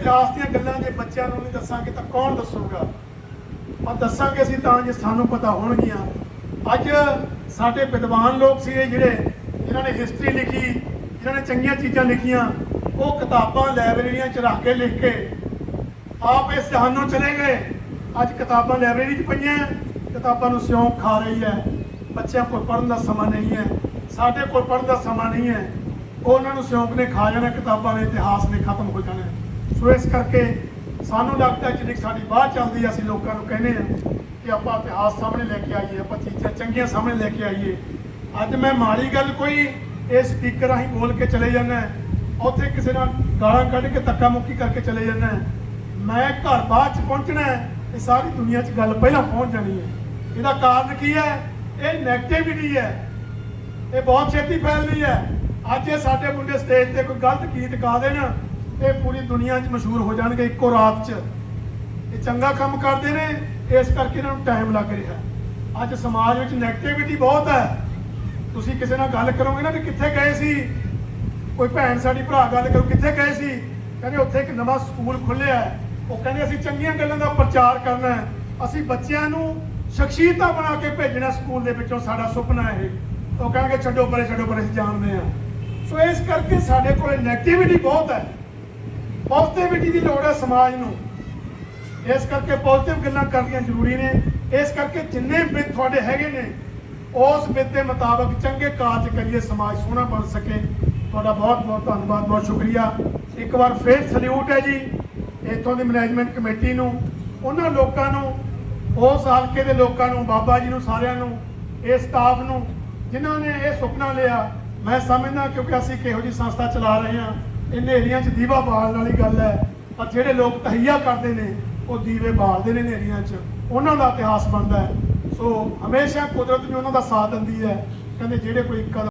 ਇਤਿਹਾਸ ਦੀਆਂ ਗੱਲਾਂ ਜੇ ਬੱਚਿਆਂ ਨੂੰ ਨਹੀਂ ਦੱਸਾਂਗੇ ਤਾਂ ਕੌਣ ਦੱਸੂਗਾ? ਪਰ ਦੱਸਾਂਗੇ ਅਸੀਂ ਤਾਂ ਜੇ ਸਾਨੂੰ ਪਤਾ ਹੋਣਗੀਆਂ। ਅੱਜ ਸਾਡੇ ਵਿਦਵਾਨ ਲੋਕ ਸੀਗੇ ਜਿਹੜੇ, ਜਿਨ੍ਹਾਂ ਨੇ ਹਿਸਟਰੀ ਲਿਖੀ, ਜਿਨ੍ਹਾਂ ਨੇ ਚੰਗੀਆਂ ਚੀਜ਼ਾਂ ਲਿਖੀਆਂ, ਉਹ ਕਿਤਾਬਾਂ ਲਾਇਬ੍ਰੇਰੀਆਂ 'ਚ ਰੱਖ ਕੇ ਲਿਖ ਕੇ ਆਪ ਇਸ ਜਹਾਨੋਂ ਚਲੇ ਗਏ। ਅੱਜ ਕਿਤਾਬਾਂ ਲਾਇਬ੍ਰੇਰੀ 'ਚ ਪਈਆਂ, ਕਿਤਾਬਾਂ ਨੂੰ ਸਿਉਂਕ ਖਾ ਰਹੀ ਹੈ। ਬੱਚਿਆਂ ਕੋਲ ਪੜ੍ਹਨ ਦਾ ਸਮਾਂ ਨਹੀਂ ਹੈ। ਸਾਡੇ ਕੋਲ ਪੜ੍ਹਨ ਦਾ ਸਮਾਂ ਨਹੀਂ ਹੈ। ਉਹਨਾਂ ਨੂੰ ਸਿਉਂਕ ਨੇ ਖਾ ਜਾਣਾ, ਕਿਤਾਬਾਂ ਦੇ ਇਤਿਹਾਸ ਨੇ ਖਤਮ ਹੋ ਜਾਣਾ। ਸੋ ਇਸ ਕਰਕੇ ਸਾਨੂੰ ਲੱਗਦਾ ਜਿਹੜੀ ਸਾਡੀ ਬਾਤ ਚੱਲਦੀ ਹੈ ਅਸੀਂ ਲੋਕਾਂ ਨੂੰ ਕਹਿੰਦੇ ਆ ਕਿ ਆਪਾਂ ਇਤਿਹਾਸ ਸਾਹਮਣੇ ਲੈ ਕੇ ਆਈਏ, ਆਪਾਂ ਚੀਜ਼ਾਂ ਚੰਗੀਆਂ ਸਾਹਮਣੇ ਲੈ ਕੇ ਆਈਏ। ਅੱਜ ਮੈਂ ਮਾੜੀ ਗੱਲ ਕੋਈ ਇਹ ਸਪੀਕਰ ਰਾਹੀਂ ਬੋਲ ਕੇ ਚਲੇ ਜਾਂਦਾ ਉੱਥੇ ਕਿਸੇ ਨਾਲ ਗਾਲਾਂ ਕੱਢ ਕੇ ਧੱਕਾ ਮੁੱਕੀ ਕਰਕੇ ਚਲੇ ਜਾਂਦਾ ਮੈਂ ਘਰ ਬਾਅਦ ਚ ਪਹੁੰਚਣਾ ਹੈ, ਇਹ ਸਾਰੀ ਦੁਨੀਆ 'ਚ ਗੱਲ ਪਹਿਲਾਂ ਪਹੁੰਚ ਜਾਣੀ ਹੈ। ਇਹਦਾ ਕਾਰਨ ਕੀ ਹੈ? ਇਹ ਨੈਗੇਟਿਵਿਟੀ ਹੈ। ਇਹ ਬਹੁਤ ਛੇਤੀ ਫੈਲਦੀ ਹੈ। ਅੱਜ ਇਹ ਸਾਡੇ ਮੁੰਡੇ ਸਟੇਜ ਤੇ ਕੋਈ ਗਲਤ ਗੀਤ ਗਾ ਦੇਣ ਇਹ ਪੂਰੀ ਦੁਨੀਆ 'ਚ ਮਸ਼ਹੂਰ ਹੋ ਜਾਣਗੇ ਇੱਕੋ ਰਾਤ 'ਚ। ਇਹ ਚੰਗਾ ਕੰਮ ਕਰਦੇ ਨੇ, ਇਸ ਕਰਕੇ ਇਹਨਾਂ ਨੂੰ ਟਾਈਮ ਲੱਗ ਰਿਹਾ। ਅੱਜ ਸਮਾਜ ਵਿੱਚ ਨੈਗੇਟਿਵਿਟੀ ਬਹੁਤ ਹੈ। ਤੁਸੀਂ ਕਿਸੇ ਨਾਲ ਗੱਲ ਕਰੋਗੇ ਨਾ ਵੀ ਕਿੱਥੇ ਗਏ ਸੀ? ਕੋਈ ਭੈਣ ਸਾਡੀ ਭਰਾ ਗੱਲ ਕਰੂ, ਕਿੱਥੇ ਗਏ ਸੀ? ਕਹਿੰਦੇ ਉੱਥੇ ਇੱਕ ਨਵਾਂ ਸਕੂਲ ਖੁੱਲਿਆ ਉਹ ਕਹਿੰਦੇ ਅਸੀਂ ਚੰਗੀਆਂ ਗੱਲਾਂ ਦਾ ਪ੍ਰਚਾਰ ਕਰਨਾ ਹੈ। ਅਸੀਂ ਬੱਚਿਆਂ ਨੂੰ ਸ਼ਖਸੀਅਤਾਂ ਬਣਾ ਕੇ ਭੇਜਣਾ ਸਕੂਲ ਦੇ ਵਿੱਚੋਂ, ਸਾਡਾ ਸੁਪਨਾ ਹੈ ਇਹ। ਉਹ ਕਹਿੰਗੇ ਛੱਡੋ ਪਰੇ ਛੱਡੋ ਪਰੇ, ਅਸੀਂ ਜਾਣਦੇ ਆ ਸੋ ਇਸ ਕਰਕੇ ਸਾਡੇ ਕੋਲ ਨੈਗੇਟਿਵਿਟੀ ਬਹੁਤ ਹੈ। ਪੋਜ਼ਿਟਿਵਿਟੀ ਦੀ ਲੋੜ ਹੈ ਸਮਾਜ ਨੂੰ। ਇਸ ਕਰਕੇ ਪੋਜ਼ਿਟਿਵ ਗੱਲਾਂ ਕਰਨੀਆਂ ਜ਼ਰੂਰੀ ਨੇ। ਇਸ ਕਰਕੇ ਜਿੰਨੇ ਵੀ ਤੁਹਾਡੇ ਹੈਗੇ ਨੇ, ਉਸ ਬਿੱਤ ਦੇ ਮੁਤਾਬਕ ਚੰਗੇ ਕਾਰਜ ਕਰੀਏ, ਸਮਾਜ ਸੋਹਣਾ ਬਣ ਸਕੇ। ਤੁਹਾਡਾ ਬਹੁਤ ਬਹੁਤ ਧੰਨਵਾਦ, ਬਹੁਤ ਸ਼ੁਕਰੀਆ। ਇੱਕ ਵਾਰ ਫੇਰ ਸਲੂਟ ਹੈ ਜੀ, ਇੱਥੋਂ ਦੀ ਮੈਨੇਜਮੈਂਟ ਕਮੇਟੀ ਨੂੰ, ਉਹਨਾਂ ਲੋਕਾਂ ਨੂੰ, ਉਸ ਹਲਕੇ ਦੇ ਲੋਕਾਂ ਨੂੰ, ਬਾਬਾ ਜੀ ਨੂੰ ਸਾਰਿਆਂ ਨੂੰ ਇਸ ਸਟਾਫ ਨੂੰ, ਜਿਨ੍ਹਾਂ ਨੇ ਇਹ ਸੁਪਨਾ ਲਿਆ, ਮੈਂ ਸਮਝਦਾ ਕਿਉਂਕਿ ਅਸੀਂ ਕਿਹੋ ਜੀ ਸੰਸਥਾ ਚਲਾ ਰਹੇ ਹਾਂ। ਇਹ ਹਨੇਰੀਆਂ 'ਚ ਦੀਵਾ ਬਾਲਣ ਵਾਲੀ ਗੱਲ ਹੈ। ਪਰ ਜਿਹੜੇ ਲੋਕ ਤਹਈਆ ਕਰਦੇ ਨੇ, ਉਹ ਦੀਵੇ ਬਾਲਦੇ ਨੇ ਹਨੇਰੀਆਂ 'ਚ। ਉਹਨਾਂ ਦਾ ਇਤਿਹਾਸ ਬਣਦਾ ਹੈ। ਸੋ ਹਮੇਸ਼ਾ ਕੁਦਰਤ ਵੀ ਉਹਨਾਂ ਦਾ ਸਾਥ ਦਿੰਦੀ ਹੈ। ਕਹਿੰਦੇ ਜਿਹੜੇ ਕੋਈ ਕਦਮ